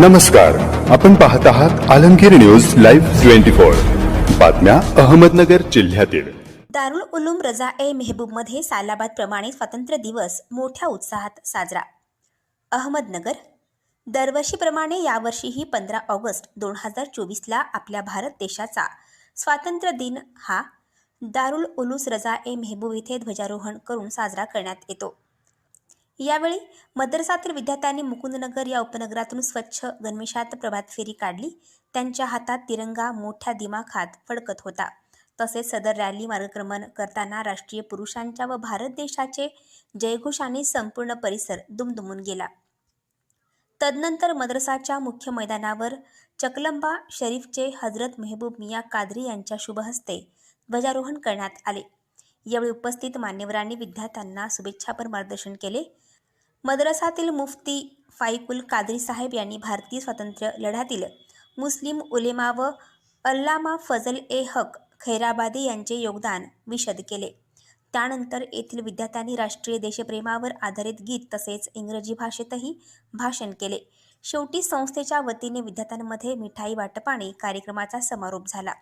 नमस्कार. आपण पाहत आहात Alamgir news live twenty four. बातम्या अहमदनगर जिल्ह्यातील. दारुल उलूम रजा ए मेहबूबमध्ये सालाबाद प्रमाणे स्वातंत्र्य दिवस मोठ्या उत्साहात साजरा. अहमदनगर. दरवर्षीप्रमाणे यावर्षीही पंधरा ऑगस्ट दोन हजार चोवीसला आपल्या भारत देशाचा स्वातंत्र्य दिन हा दारुल उलूस रजा ए मेहबूब येथे ध्वजारोहण करून साजरा करण्यात येतो. यावेळी मद्रसातील विद्यार्थ्यांनी मुकुंदनगर या उपनगरातून स्वच्छ गणवेशात प्रभात फेरी काढली. त्यांच्या हातात तिरंगा मोठ्या दिमाखात फडकत होता. तसेच सदर रॅली मार्गक्रमण करताना राष्ट्रीय पुरुषांच्या व भारत देशाचे जयघोषाने संपूर्ण परिसर दुमदुमून गेला. तदनंतर मद्रसाच्या मुख्य मैदानावर चकलंबा शरीफचे हजरत मेहबूब मिया कादरी यांच्या शुभहस्ते ध्वजारोहण करण्यात आले. यावेळी उपस्थित मान्यवरांनी विद्यार्थ्यांना शुभेच्छापर मार्गदर्शन केले. मद्रसातील मुफ्ती फाईकुल कादरी साहेब यांनी भारतीय स्वातंत्र्य लढ्यातील मुस्लिम उलेमा व अल्लामा फजल ए हक खैराबादी यांचे योगदान विशद केले. त्यानंतर येथील विद्यार्थ्यांनी राष्ट्रीय देशप्रेमावर आधारित गीत तसेच इंग्रजी भाषेतही भाषण केले. शेवटी संस्थेच्या वतीने विद्यार्थ्यांमध्ये मिठाई वाटपाने कार्यक्रमाचा समारोप झाला.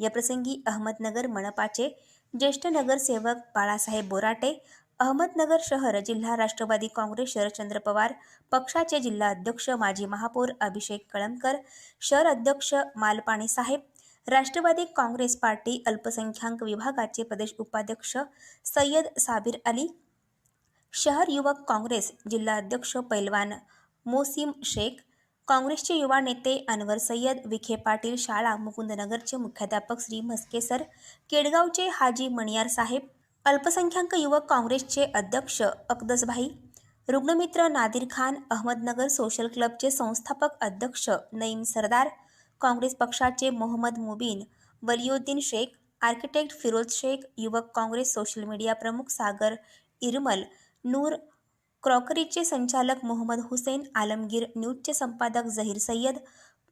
याप्रसंगी अहमदनगर मनपाचे ज्येष्ठ नगरसेवक बाळासाहेब बोराटे अहमदनगर शहर जिल्हा राष्ट्रवादी काँग्रेस शरदचंद्र पवार पक्षाचे जिल्हा अध्यक्ष माजी महापौर अभिषेक कळमकर शहर अध्यक्ष मालपाणी साहेब राष्ट्रवादी काँग्रेस पार्टी अल्पसंख्याक विभागाचे प्रदेश उपाध्यक्ष सय्यद साबिर अली शहर युवक काँग्रेस जिल्हा अध्यक्ष पैलवान मोसीम शेख काँग्रेसचे युवा नेते अनवर सय्यद विखे पाटील शाळा मुकुंदनगरचे मुख्याध्यापक श्री म्हस्के सर केडगावचे हाजी मणियार साहेब अल्पसंख्याक युवक काँग्रेसचे अध्यक्ष अकदसभाई रुग्णमित्र नादिर खान अहमदनगर सोशल क्लबचे संस्थापक अध्यक्ष नईम सरदार काँग्रेस पक्षाचे मोहम्मद मुबीन वलियुद्दीन शेख आर्किटेक्ट फिरोज शेख युवक काँग्रेस सोशल मीडिया प्रमुख सागर इरमल नूर क्रॉकरीचे संचालक मोहम्मद हुसेन आलमगीर न्यूजचे संपादक झहीर सय्यद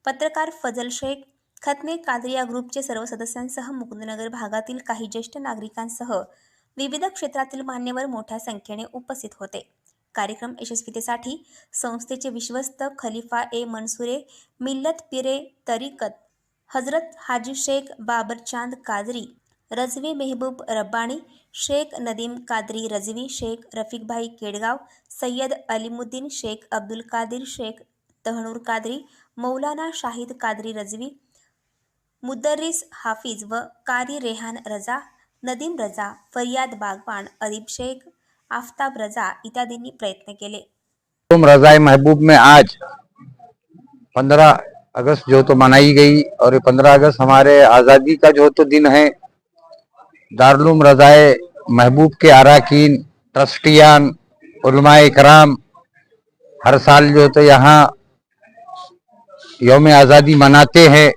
पत्रकार फजल शेख खतने कादरिया ग्रुपचे सर्व सदस्यांसह मुकुंदनगर भागातील काही ज्येष्ठ नागरिकांसह विविध क्षेत्रातील मान्यवर मोठ्या संख्येने उपस्थित होते. कार्यक्रम यशस्वीतेसाठी संस्थेचे विश्वस्त खलिफा ए मनसुरे मिल्लत पिरे तरीकत हजरत हाजी शेख बाबर चांद कादरी रजवी मेहबूब रब्बाणी शेख नदीम कादरी रजवी शेख रफिकभाई केडगाव सय्यद अलीमुद्दीन शेख अब्दुल कादिर शेख तहनूर कादरी मौलाना शाहिद कादरी रजवी मुदर्रिस हाफिज व कारी रेहान रजा नदीम रजा, फरियाद बागवान अदीब शेख, आफताब रजा इत्यादींनी प्रयत्न केले. तुम रजाए महबूब में आज 15 अगस्त जो तो मनाई गई और ये 15 अगस्त हमारे आज़ादी का जो तो दिन है, दारुलूम रजाए महबूब के अरकान ट्रस्टियान, उलमाए कराम हर साल जो तो यहाँ योम आज़ादी मनाते हैं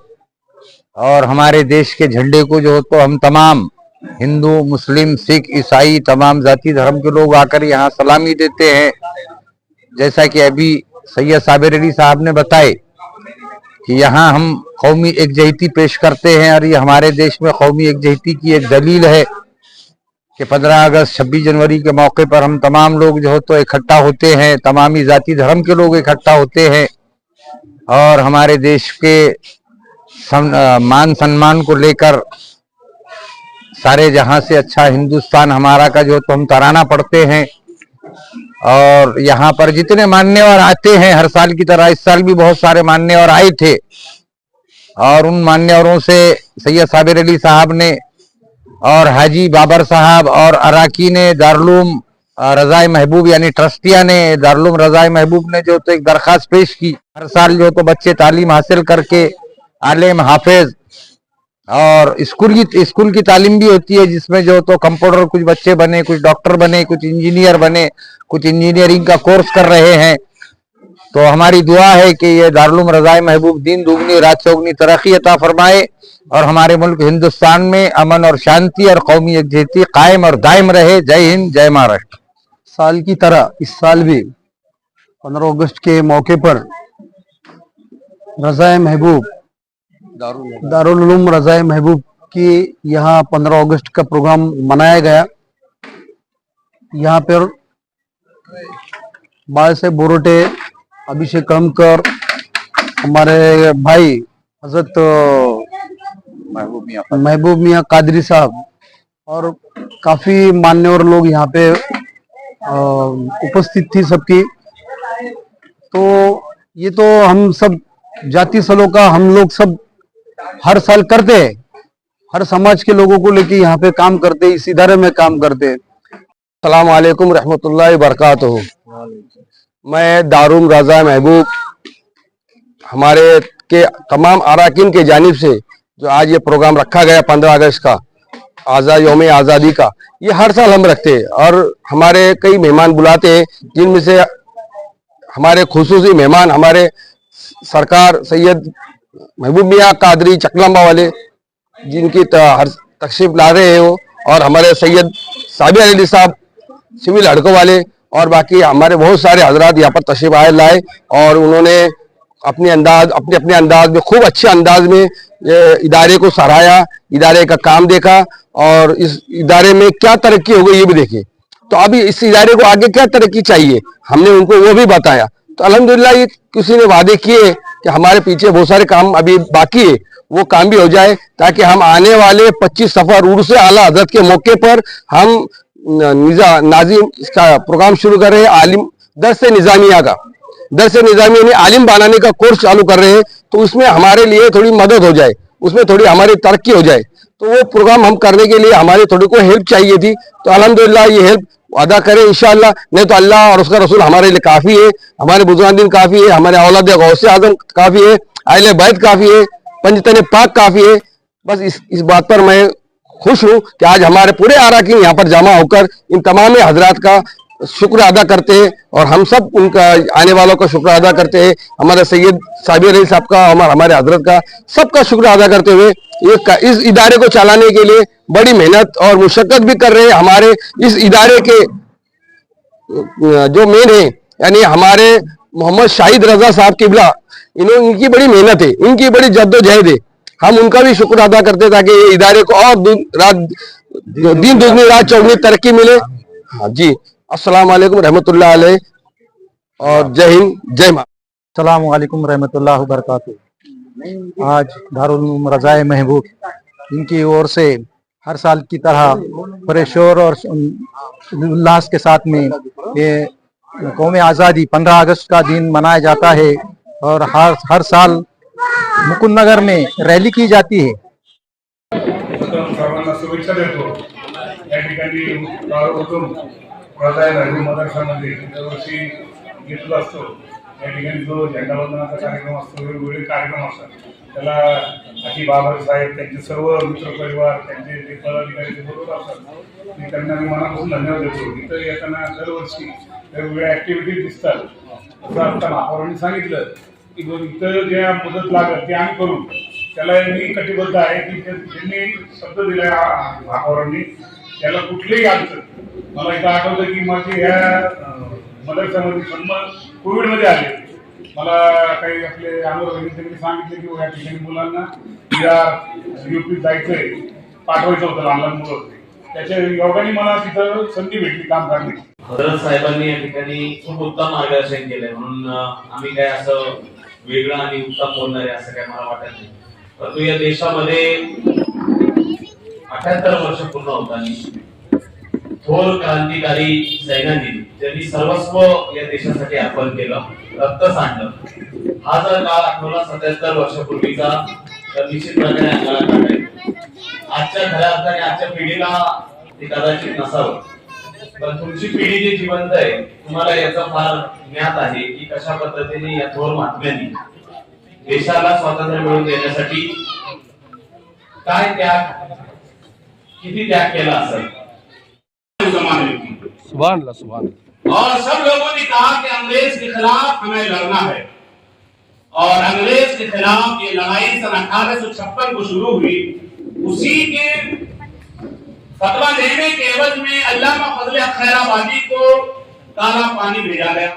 और हमारे देश के झंडे को जो तो हम तमाम हिंदू मुस्लिम सिख ईसाई तमाम जाति धर्म के लोग आकर यहाँ सलामी देते हैं। जैसा कि अभी सैयद साबिर अली साहब ने बताए कि यहाँ हम कौमी एकजहती पेश करते हैं और ये हमारे देश में कौमी एकजहती की एक दलील है कि 15 अगस्त 26 जनवरी के मौके पर हम तमाम लोग जो हो तो इकट्ठा होते हैं तमामी जाति धर्म के लोग इकट्ठा होते हैं और हमारे देश के अ, मान सम्मान को लेकर सारे जहाँ से अच्छा हिंदुस्तान हमारा का जो तो हम तराना पढ़ते हैं, और यहाँ पर जितने मान्यवर आते हैं, हर साल की तरह इस साल भी बहुत सारे मान्यवर आए थे। और उन मान्यवरों से सैयद साबिर अली साहब ने और हाजी बाबर साहब और अराकी ने, दारुलूम रजाए महबूब यानी ट्रस्टिया ने, दारुलूम रजाए महबूब ने जो तो एक दरखास्त पेश की। हर साल जो तो बच्चे तालीम हासिल करके आलिम हाफिज और स्कूल की स्कूल की तालीम भी होती है जिसमें जो तो कंप्यूटर कुछ बच्चे बने, कुछ डॉक्टर बने, कुछ इंजीनियर बने, कुछ इंजीनियरिंग का कोर्स कर रहे हैं। तो हमारी दुआ है कि ये दारुलूम रजाए महबूब दिन दुगनी, रात चौगनी तरक्की अता फरमाए और हमारे मुल्क हिंदुस्तान में अमन और शांति और कौमी यकजहती कायम और दायम रहे। जय हिंद, जय महाराष्ट्र। साल की तरह इस साल भी 15 अगस्त के मौके पर रजाए महबूब दारुल उलूम। रजाए महबूब की यहाँ 15 अगस्त का प्रोग्राम मनाया गया। यहाँ पर बाळ साहेब बोरोटे अभिषेक कळमकर हमारे भाई हज़रत महबूब मियाँ महबूब मियाँ कादरी साहब और काफ़ी मान्यवर लोग यहाँ पे उपस्थित थी सबकी। तो ये तो हम सब जाति सलों का हम लोग सब हर साल करते हैं। हर समाज के लोगों को लेके यहाँ पे काम करते हैं, इस इदारे में काम करते हैं। सलाम वालेकुम रहमतुल्लाहि बरकातुहू मैं दारुम रजा महबूब हमारे के तमाम अरकान के जानिब से जो आज ये प्रोग्राम रखा गया पंद्रह अगस्त का आज़ाद योम आज़ादी का ये हर साल हम रखते हैं और हमारे कई मेहमान बुलाते हैं जिनमें से हमारे खसूसी मेहमान हमारे सरकार सैयद महबूब मियाँ कादरी चकलम्बा वाले, जिनकी हर तकशीफ ला रहे हैं वो, और हमारे सैयद साबिर अली साहब, सिविल हड़कों वाले, और बाकी हमारे बहुत सारे हजरात यहाँ पर तशरीफ़ आए, लाए, और उन्होंने अपने अंदाज, अपने अपने अंदाज में, खूब अच्छे अंदाज में इदारे को सराहाया इदारे का काम देखा, और इस इदारे में क्या तरक्की हो गई ये भी देखे। तो अभी इस इदारे को आगे क्या तरक्की चाहिए? हमने उनको वो भी बताया। तो अलहमदिल्ला ये किसी ने वादे किए कि हमारे पीछे बहुत सारे काम अभी बाकी है, वो काम भी हो जाए, ताकि हम आने वाले 25 सफ़र उर्स से आला हज़रत के मौके पर हम निजा नाजिम इसका प्रोग्राम शुरू कर रहे हैं, आलिम से निजामिया का। दर से निजामिया यानी आलिम बनाने का कोर्स चालू कर रहे हैं तो उसमें हमारे लिए थोड़ी मदद हो जाए, उसमें थोड़ी हमारी तरक्की हो जाए। तो वो प्रोग्राम हम करने के लिए हमारे थोड़ी को हेल्प चाहिए थी तो अल्हम्दुलिल्लाह ये हेल्प अदा करें इंशाल्लाह। नहीं तो अल्लाह और उसका रसूल हमारे लिए काफ़ी है, हमारे बुजुर्गीन काफ़ी है, हमारे औलाद गौसे आज़म काफ़ी है, आयल बैत काफ़ी है, पंजतन पाक काफ़ी है। बस इस इस बात पर मैं खुश हूँ कि आज हमारे पूरे आराकीन यहाँ पर जमा होकर इन तमाम हजरात का शुक्र अदा करते हैं और हम सब उनका आने वालों का शुक्र अदा करते हैं। हमारे सैयद साबिर साहब का, हमारे हज़रत का सबका शुक्र अदा करते हुए ये इस इदारे को चलाने के लिए बड़ी मेहनत और मुशक्कत भी कर रहे हैं हमारे इस इदारे के जो मेन है, यानी हमारे मोहम्मद शाहिद रजा साहब किबला इन्होंने इनकी बड़ी मेहनत है, इनकी बड़ी जद्दोजहद है। हम उनका भी शुक्र अदा करते हैं ताकि ये इदारे को और रात, दिन दुगनी, रात चौगनी तरक्की मिले। हाँ जी, अस्सलाम वालेकुम रहमतुल्लाह और जय हिंद, जय माँ सलाम वालेकुम रहमतुल्लाह बरकातु आज दारुल रजाए महबूब, इनकी ओर से हर साल की तरह बड़े शोर और उल्लास के साथ में ये कौम आज़ादी 15 अगस्त का दिन मनाया जाता है और हर हर साल मुकुंद नगर में रैली की जाती है। या ठिकाणी जो झेंडावंदनाचा कार्यक्रम असतो वेगवेगळे कार्यक्रम असतात. त्याला आजी बाबा साहेब त्यांचे सर्व मित्रपरिवार त्यांचे जे पदाधिकारी ते बरोबर असतात. मी त्यांना मी मनापासून धन्यवाद देतो. इथं येताना दरवर्षी वेगवेगळ्या ॲक्टिव्हिटीज दिसतात. असं आता महापौरांनी सांगितलं की जो इथं ज्या मदत लागत ते आम्ही करू. त्याला मी कटिबद्ध आहे की त्यांनी शब्द दिला महापौरांनी त्याला कुठलीही अडचण. मला इथं आठवतं की माझे ह्या अं, पण मग कोविडमध्ये आले. मला काही आपले अमर त्यांनी सांगितले की या ठिकाणी मुलांना या युपी जायचंय पाठवायचं होतं लहान लहान मुलं त्याच्या योगाने मला तिथं संधी भेटली काम करण्याची हजरत साहेबांनी या ठिकाणी खूप उत्तम मार्गदर्शन केलंय. म्हणून आम्ही काय असं वेगळं आणि उत्तम बोलणार आहे असं काय मला वाटत नाही. परंतु या देशामध्ये अठ्याहत्तर वर्ष पूर्ण होताना थोर क्रांतिकारी सैन्यांनी ज्यांनी सर्वस्व या देशासाठी अर्पण केलं रक्त सांडलं. हा जर काळ आठवला सत्याहत्तर वर्षापूर्वीचा तर निश्चित प्रकारे अंगाला काढाय आजच्या खऱ्या अर्थाने आजच्या पिढीला ते कदाचित नसावं. पण तुमची पिढी जी जिवंत आहे तुम्हाला याचं फार ज्ञात आहे की कशा पद्धतीने या थोर महात्म्यांनी देशाला स्वातंत्र्य मिळवून देण्यासाठी काय त्याग किती त्याग केला असेल? सुभानला सुभान. और सब लोगों ने कहा कि अंग्रेज़ के खिलाफ हमें लड़ना है। और अंग्रेज़ के खिलाफ ये लड़ाई सन अठारह सौ छप्पन को शुरू हुई। उसी के फतवा देने के एवज में अल्लामा फजल खैराबादी को काला पानी भेजा गया।